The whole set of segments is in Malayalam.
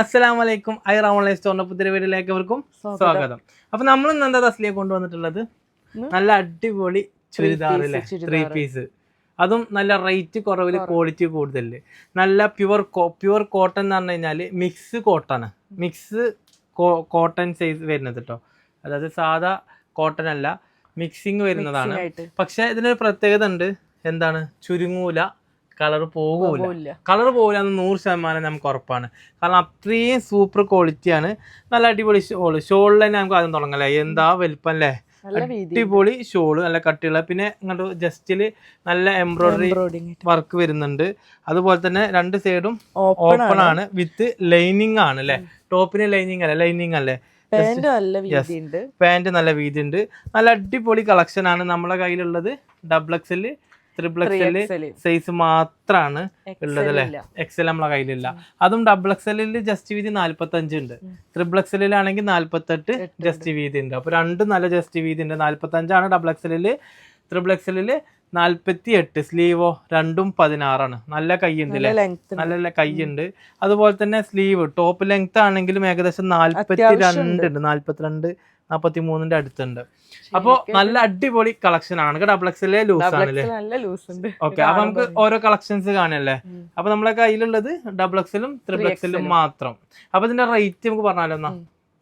അസ്സലാം വലൈക്കും ഐ ഓൺലൈൻ സ്റ്റോറിന്റെ പുതിയ വീഡിയോയിലേക്ക് അവർക്കും സ്വാഗതം. അപ്പൊ നമ്മൾ ഇന്ന് എന്താ തസ്ലിയെ കൊണ്ടുവന്നിട്ടുള്ളത്? നല്ല അടിപൊളി ചുരിദാറ്. ത്രീ പീസ് അതും നല്ല റേറ്റ് കുറവിൽ ക്വാളിറ്റി കൂടുതൽ നല്ല പ്യുവർ പ്യുവർ കോട്ടൺ എന്ന് പറഞ്ഞു കഴിഞ്ഞാൽ mix cotton mix cotton size വരുന്നത് കേട്ടോ അതായത് സാധാ കോട്ടൺ അല്ല മിക്സിങ് വരുന്നതാണ്. പക്ഷെ ഇതിനൊരു പ്രത്യേകത ഉണ്ട്. എന്താണ്? ചുരുങ്ങൂല. കളർ പോകൂല. കളർ പോകില്ല എന്ന് നൂറ് ശതമാനം നമുക്ക് ഉറപ്പാണ്. കാരണം അത്രയും സൂപ്പർ ക്വാളിറ്റിയാണ് നല്ല അടിപൊളി ഷോൾ ഷോളിൽ തന്നെ നമുക്ക് ആദ്യം തുടങ്ങല്ലേ? എന്താ വലിപ്പം അല്ലേ അടിപൊളി ഷോൾ നല്ല കട്ടിയുള്ള പിന്നെ ഇങ്ങോട്ട് ജസ്റ്റിൽ നല്ല എംബ്രോയിഡറി വർക്ക് വരുന്നുണ്ട്. അതുപോലെ തന്നെ രണ്ട് സൈഡും ഓപ്പൺ ആണ്. വിത്ത് ലൈനിങ് ആണ് അല്ലേ? ടോപ്പിന് ലൈനിങ് അല്ലേ? ലൈനിങ് അല്ലേ? പാന്റ് നല്ല വീതി ഉണ്ട് പാന്റ് നല്ല വീതി ഉണ്ട് നല്ല അടിപൊളി കളക്ഷൻ ആണ്. നമ്മളെ കയ്യിലുള്ളത് ഡബിൾ എക്സൽ XL. സൈസ് മാത്രാണ് ഉള്ളത് അല്ലെ. എക്സൽ നമ്മളെ കയ്യിലില്ല. അതും ഡബിൾ എക്സലിൽ ജസ്റ്റ് വീതി നാല്പത്തി അഞ്ച് ഉണ്ട് ട്രിപ്പിൾ എക്സലിലാണെങ്കിൽ നാല്പത്തെട്ട് ജസ്റ്റ് വീതി ഉണ്ട്. അപ്പൊ രണ്ടും നല്ല ജസ്റ്റ് വീതി ഉണ്ട്. നാല്പത്തി അഞ്ചാണ് ഡബിൾ എക്സലിൽ ത്രിപ്പിൾ എക്സലിൽ നാല്പത്തി എട്ട് സ്ലീവോ രണ്ടും പതിനാറാണ്. നല്ല കൈയുണ്ട് നല്ല അല്ലേ കൈ നല്ല കൈയുണ്ട് അതുപോലെ തന്നെ സ്ലീവ് ടോപ്പ് ലെങ്ത് ആണെങ്കിലും ഏകദേശം നാല്പത്തി രണ്ട് ഉണ്ട്. നാല്പത്തിരണ്ട് നാപ്പത്തി മൂന്നിന്റെ അടുത്തുണ്ട് അപ്പൊ നല്ല അടിപൊളി കളക്ഷൻ ആണ്. ഡബിൾ എക്സലെ ലൂസ് ആണല്ലേ? ഓക്കെ അപ്പൊ നമുക്ക് ഓരോ കളക്ഷൻസ് കാണല്ലേ അപ്പൊ നമ്മളെ കയ്യിലുള്ളത് ഡബിൾ എക്സലും മാത്രം. അപ്പൊ ഇതിന്റെ റേറ്റ് നമുക്ക് പറഞ്ഞാലോ എന്നാ?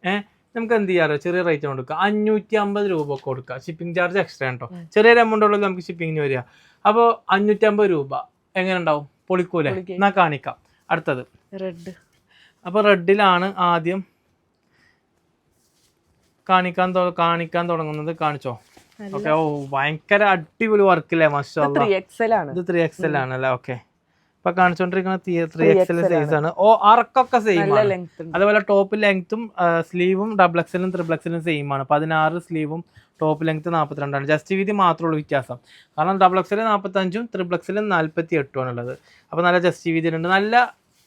ഏഹ് നമുക്ക് എന്ത് ചെയ്യാറോ ചെറിയ റേറ്റ് കൊടുക്കുക അഞ്ഞൂറ്റി അമ്പത് രൂപ കൊടുക്കുക ഷിപ്പിംഗ് ചാർജ് എക്സ്ട്രാ ഉണ്ടോ ചെറിയൊരു എമൗണ്ട് ഉള്ളത് നമുക്ക് ഷിപ്പിങ്ങിന് വരിക. അപ്പോൾ അഞ്ഞൂറ്റി അമ്പത് രൂപ. എങ്ങനെ ഉണ്ടാവും? പൊളിക്കൂലേ? പൊളിക്കും. എന്നാ കാണിക്കാം. അടുത്തത്. റെഡ് അപ്പൊ റെഡിലാണ് ആദ്യം കാണിക്കാൻ കാണിക്കാൻ തുടങ്ങുന്നത് കാണിച്ചോ? ഓക്കെ ഓ ഭയങ്കര അടിപൊളി വർക്ക് അല്ലേ മഷാ ത്രീ എക്സൽ ആണ്. ഇത് ത്രീ എക്സൽ ആണല്ലേ ഓക്കെ. ഇപ്പൊ കാണിച്ചോണ്ടിരിക്കുന്ന ത്രീ എക്സൽ സൈസ് ആണ്. ഓ അറക്കൊക്കെ സെയിം ആണ്. അതുപോലെ ടോപ്പ് ലെങ്ത്തും സ്ലീവും ഡബിൾ എക്സലും ത്രിബിൾ എക്സലും സെയിം ആണ്. പതിനാറ് സ്ലീവും ടോപ്പ് ലെങ്ത് നാൽപ്പത്തിരണ്ടാണ് ജസ്റ്റ് വീതി മാത്രമേ ഉള്ളൂ വ്യത്യാസം. കാരണം ഡബിൾ എക്സൽ നാൽപ്പത്തഞ്ചും ത്രിബിൾ എക്സലും നാൽപ്പത്തി എട്ടും ആണുള്ളത് അപ്പോൾ നല്ല ജസ്റ്റ് വീതി ഉണ്ട്. നല്ല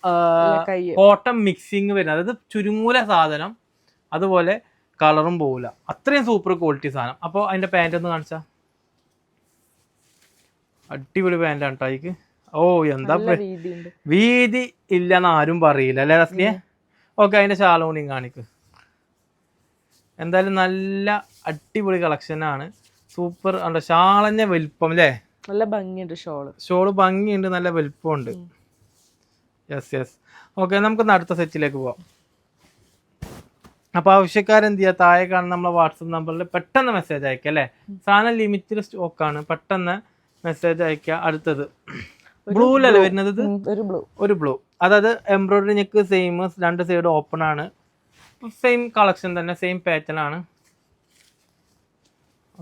നല്ല കോട്ടൺ മിക്സിങ് വരുന്നത്. അതായത് ചുരുങ്ങൂല സാധനം. അതുപോലെ കളറും പോവില്ല. അത്രയും സൂപ്പർ ക്വാളിറ്റി സാധനം. അപ്പോൾ അതിന്റെ പാന്റ് ഒന്ന് കാണിച്ചാ? അടിപൊളി പാന്റാണ് അതിക്ക് ഓ എന്താ വീതി ഇല്ലെന്ന് ആരും പറയില്ല അല്ലേ റസ്ലിയെ? ഓക്കെ അതിന്റെ ശാലോണിയും കാണിക്ക്. എന്തായാലും നല്ല അടിപൊളി കളക്ഷൻ ആണ്. സൂപ്പർ ഉണ്ട് ഷാളഞ്ഞ വലിപ്പം അല്ലേ? നല്ല ഭംഗിയുണ്ട് ഷോൾ. ഷോൾ ഭംഗിയുണ്ട് നല്ല വലിപ്പമുണ്ട്. യെസ് യെസ് ഓക്കെ നമുക്ക് അടുത്ത സെറ്റിലേക്ക് പോവാം. അപ്പൊ ആവശ്യക്കാരെന്ത് ചെയ്യുക താഴെ കാണുന്ന നമ്മളെ വാട്സപ്പ് നമ്പറിൽ പെട്ടെന്ന് മെസ്സേജ് അയക്കുക അല്ലേ? സാധനം ലിമിറ്റഡ് ആണ്. പെട്ടെന്ന് മെസ്സേജ് അയക്കുക. അടുത്തത്. ബ്ലൂലല്ലേ വരുന്നത്? ഇത് ഒരു ബ്ലൂ ഒരു ബ്ലൂ അതായത് എംബ്രോയിഡറി ഞെക്ക് സെയിം രണ്ട് സൈഡ് ഓപ്പൺ ആണ്. സെയിം കളക്ഷൻ തന്നെ സെയിം പാറ്റേൺ ആണ്.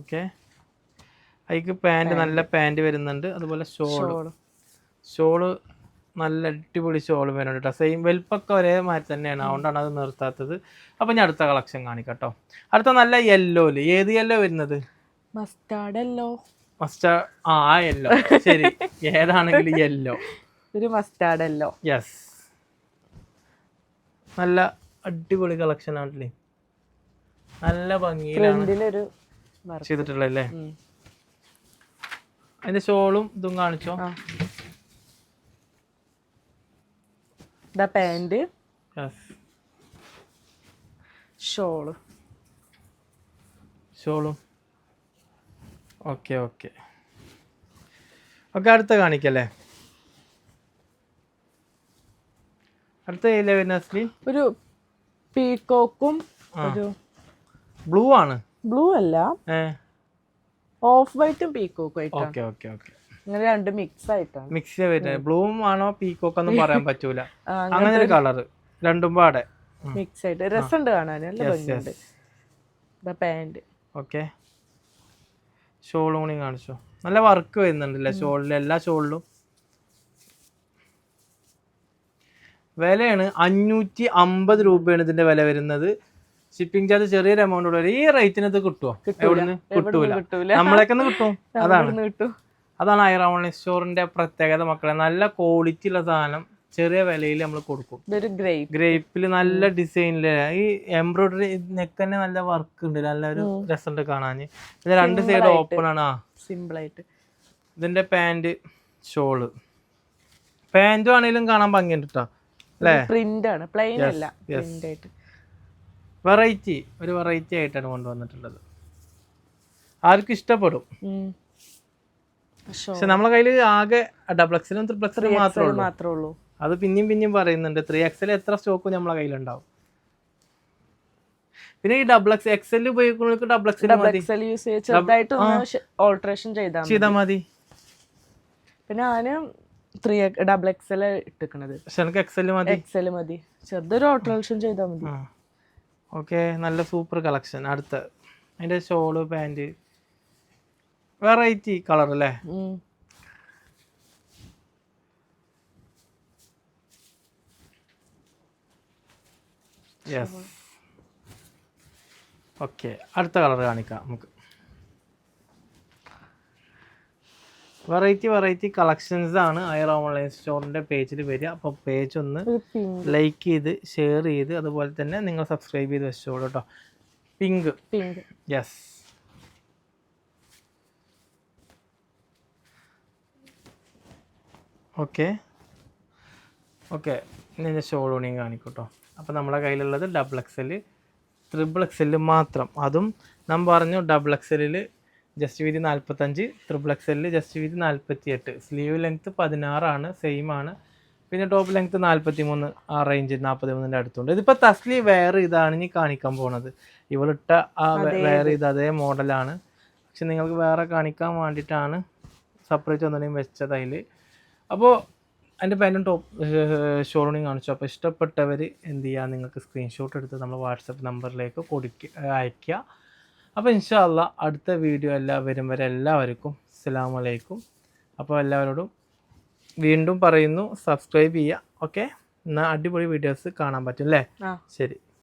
ഓക്കെ അതിക്ക് പാന്റ് നല്ല പാന്റ് വരുന്നുണ്ട്. അതുപോലെ ഷോൾ ഷോൾ നല്ല അടിപൊളി ഷോൾ വരുന്നുണ്ട് കേട്ടോ സെയിം വെൽപ്പൊക്കെ ഒരേ മാതിരി തന്നെയാണ്. അതുകൊണ്ടാണ് അത് നിർത്താത്തത്. അപ്പം ഞാൻ അടുത്ത കളക്ഷൻ കാണിക്കാം കേട്ടോ അടുത്ത നല്ല യെല്ലോൽ ഏത് യെല്ലോ വരുന്നത്? മസ്റ്റാർഡ് യെല്ലോ മസ്റ്റാർഡ് ആ യെല്ലോ ശരി. ഏതാണെങ്കിലും യെല്ലോ ഒരു മസ്റ്റാർഡ് യെല്ലോ യെസ് നല്ല അടിപൊളി കളക്ഷൻ ആണല്ലേ. നല്ല ഭംഗിയിലാണ് ചെയ്തിട്ടുള്ളല്ലേ അതിന്റെ ഷോളും ഇതും കാണിച്ചോ ആ ഇതാ പാന്റ്. ഷോൾ. ഷോളും. Okay okay. ഓക്കെ അടുത്ത കാണിക്കല്ലേ? അടുത്ത വരുന്ന അസ്ലി ഒരു പീക്കോക്കും ഒരു ബ്ലൂ ആണ്. ബ്ലൂ അല്ല. ഓഫ് വൈറ്റും പീക്കോക്കും ആയിട്ടാണ് ഓക്കെ ഓക്കെ ഓക്കെ. ഇങ്ങനെ രണ്ട് മിക്സ് ആയിട്ടാണ്. മിക്സ് വരുന്നത് ബ്ലൂവും ആണോ പീക്കോക്ക് ഒന്നും പറയാൻ പറ്റൂല. അങ്ങനെ ഒരു കളർ രണ്ടും പാടെ. മിക്സ് ആയിട്ട്. രസമുണ്ട് കാണാൻ നല്ല Yes, ഭംഗിയുണ്ട്. ഇതാ പാന്റ് ഓക്കെ ഷോളും കൂടി കാണിച്ചോ. നല്ല വർക്ക് വരുന്നുണ്ടല്ലേ ഷോളിൽ എല്ലാ ഷോളിലും? വിലയാണ് അഞ്ഞൂറ്റി അമ്പത് രൂപയാണ് ഇതിന്റെ വില വരുന്നത്. ഷിപ്പിംഗ് ചാർജ് ചെറിയൊരു എമൗണ്ട് ഉള്ള ഈ റേറ്റിനകത്ത് കിട്ടുമോ എവിടുന്ന്? കിട്ടൂല. നമ്മളെ കിട്ടും. അതാണ്. കിട്ടും. അതാണ് ഐറ ഓൺലൈൻ സ്റ്റോറിന്റെ പ്രത്യേകത മക്കളെ. നല്ല ക്വാളിറ്റി ഉള്ള സാധനം ചെറിയ വിലയിൽ നമ്മൾ കൊടുക്കും. ഗ്രേപ്പിൽ നല്ല ഡിസൈനിൽ ഈ എംബ്രോയിഡറി നെക്ക് തന്നെ നല്ല വർക്ക് ഉണ്ട്. നല്ലൊരു രസമുണ്ട് കാണാൻ. ഇത് രണ്ട് സൈഡ് ഓപ്പൺ ആണ്. ആ. സിമ്പിൾ ആയിട്ട്. ഇതിന്റെ പാന്റ് ഷോൾ പാന്റും ആണെങ്കിലും കാണാൻ ഭംഗിയുണ്ട് കേട്ടോ അല്ലേ? പ്രിന്റ് ആണ്. പ്ലെയിൻ അല്ല. വെറൈറ്റി ഒരു വെറൈറ്റി ആയിട്ടാണ് കൊണ്ടുവന്നിട്ടുള്ളത്. ആർക്കും ഇഷ്ടപ്പെടും. പക്ഷെ നമ്മളെ കയ്യിൽ ആകെ ഡബിൾ എക്സലും ത്രിപ്പിൾ എക്സലും മാത്രമേ ഉള്ളൂ. അത് പിന്നെയും പിന്നെയും പറയുന്നുണ്ട് ത്രീ എക്സൽ എത്ര സ്റ്റോക്ക് നമ്മളെ കയ്യിലുണ്ടാവും. പിന്നെ ഈ ഡബിൾ എക്സ് എക്സൽ ഉപയോഗിക്കുന്നവർക്ക് double XL double XL use ചെയ്ത് ചെറുതായിട്ട് ഓൾട്രേഷൻ ചെയ്താൽ മതി ചെയ്താൽ മതി. പിന്നെ ഞാൻ ത്രീ ഡബിൾ എക്സൽ ഇട്ടിക്കണത്. പക്ഷെ എനിക്ക് എക്സൽ മതി. എക്സൽ മതി. ചെറുതൊരു ഓൾട്ടറേഷൻ ചെയ്താൽ മതി. ഓക്കെ നല്ല സൂപ്പർ കളക്ഷൻ അടുത്ത. അതിന്റെ ഷോൾ പാന്റ് വെറൈറ്റി കളർ അല്ലേ? യെസ് ഓക്കെ അടുത്ത കളർ കാണിക്കാം നമുക്ക്. വെറൈറ്റി വെറൈറ്റി കളക്ഷൻസ് ആണ് അയർ ഓൺലൈൻ സ്റ്റോറിന്റെ പേജിൽ വരിക. അപ്പോൾ പേജ് ഒന്ന് ലൈക്ക് ചെയ്ത് ഷെയർ ചെയ്ത് അതുപോലെ തന്നെ നിങ്ങൾ സബ്സ്ക്രൈബ് ചെയ്ത് വെച്ചോളൂ കേട്ടോ. Pink. Pink. Yes okay. Okay ഇനി എന്റെ ഷോളൂണിയും കാണിക്കൂട്ടോ. അപ്പോൾ നമ്മളെ കയ്യിലുള്ളത് ഡബിൾ എക്സൽ ത്രിബിൾ എക്സൽ മാത്രം. അതും നാം പറഞ്ഞു ഡബിൾ എക്സലിൽ ജസ്റ്റ് വീതി നാൽപ്പത്തഞ്ച് ത്രിബിൾ എക്സലിൽ ജസ്റ്റ് വീതി നാൽപ്പത്തി എട്ട് സ്ലീവ് ലെങ്ത്ത് പതിനാറാണ് സെയിം ആണ്. പിന്നെ ടോപ്പ് ലെങ്ത്ത് നാൽപ്പത്തി മൂന്ന് ആ റേഞ്ച് നാൽപ്പത്തി മൂന്നിന്റെ അടുത്തുണ്ട്. ഇതിപ്പോൾ തസ്ലി വെയർ ഇതാണ് ഇനി കാണിക്കാൻ പോണത്. ഇവളിട്ട ആ വേറെ ഇത് അതേ. മോഡലാണ് പക്ഷെ നിങ്ങൾക്ക് വേറെ കാണിക്കാൻ വേണ്ടിയിട്ടാണ് സെപ്പറേറ്റ് ഒന്നിനെയും വെച്ചത് അതിൽ അപ്പോൾ അതിന്റെ പാന്റും ടോപ്പ് ഷോറൂണിങ് കാണിച്ചു. അപ്പോൾ ഇഷ്ടപ്പെട്ടവർ എന്ത് ചെയ്യുക നിങ്ങൾക്ക് സ്ക്രീൻഷോട്ട് എടുത്ത് നമ്മൾ വാട്സപ്പ് നമ്പറിലേക്ക് കൊടുക്കുക അയയ്ക്കുക അപ്പോൾ ഇൻഷാല്ല അടുത്ത വീഡിയോ എല്ലാവരും വരെ എല്ലാവർക്കും അസ്സാം വലൈക്കും അപ്പോൾ എല്ലാവരോടും വീണ്ടും പറയുന്നു സബ്സ്ക്രൈബ് ചെയ്യുക ഓക്കെ എന്നാൽ അടിപൊളി വീഡിയോസ് കാണാൻ പറ്റും അല്ലേ? ശരി.